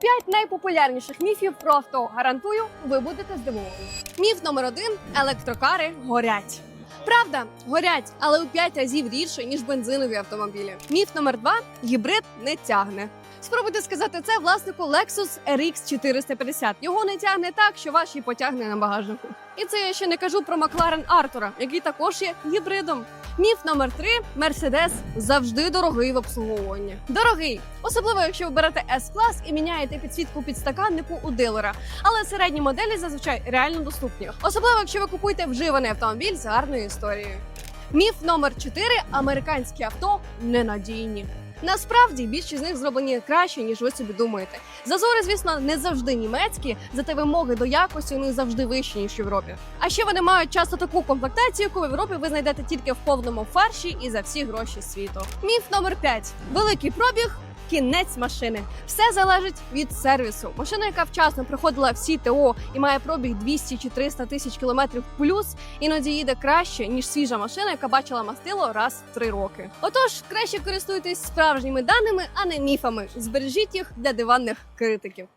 П'ять найпопулярніших міфів про авто. Гарантую, ви будете здивовані. Міф номер один: електрокари горять. Правда, горять, але у 5 разів рідше, ніж бензинові автомобілі. Міф номер два: гібрид не тягне. Спробуйте сказати це власнику Lexus RX 450. Його не тягне так, що ваш її потягне на багажнику. І це я ще не кажу про Макларен Артура, який також є гібридом. Міф номер три: Мерседес завжди дорогий в обслуговуванні. Дорогий, особливо якщо ви берете S-клас і міняєте підсвітку підстаканнику у дилера. Але середні моделі зазвичай реально доступні, особливо якщо ви купуєте вживаний автомобіль з гарною історією. Міф номер 4 американські авто ненадійні. Насправді більшість з них зроблені краще, ніж ви собі думаєте. Зазори, звісно, не завжди німецькі, зате вимоги до якості у них завжди вищі ніж в Європі. А ще вони мають часто таку комплектацію, яку в Європі ви знайдете тільки в повному фарші і за всі гроші світу. Міф номер 5. великий пробіг. Кінець машини все залежить від сервісу. Машина, яка вчасно проходила всі ТО і має пробіг 200 чи 300 тисяч кілометрів плюс, іноді їде краще ніж свіжа машина, яка бачила мастило раз в три роки. Отож, краще користуйтесь справжніми даними, а не міфами. Збережіть їх для диванних критиків.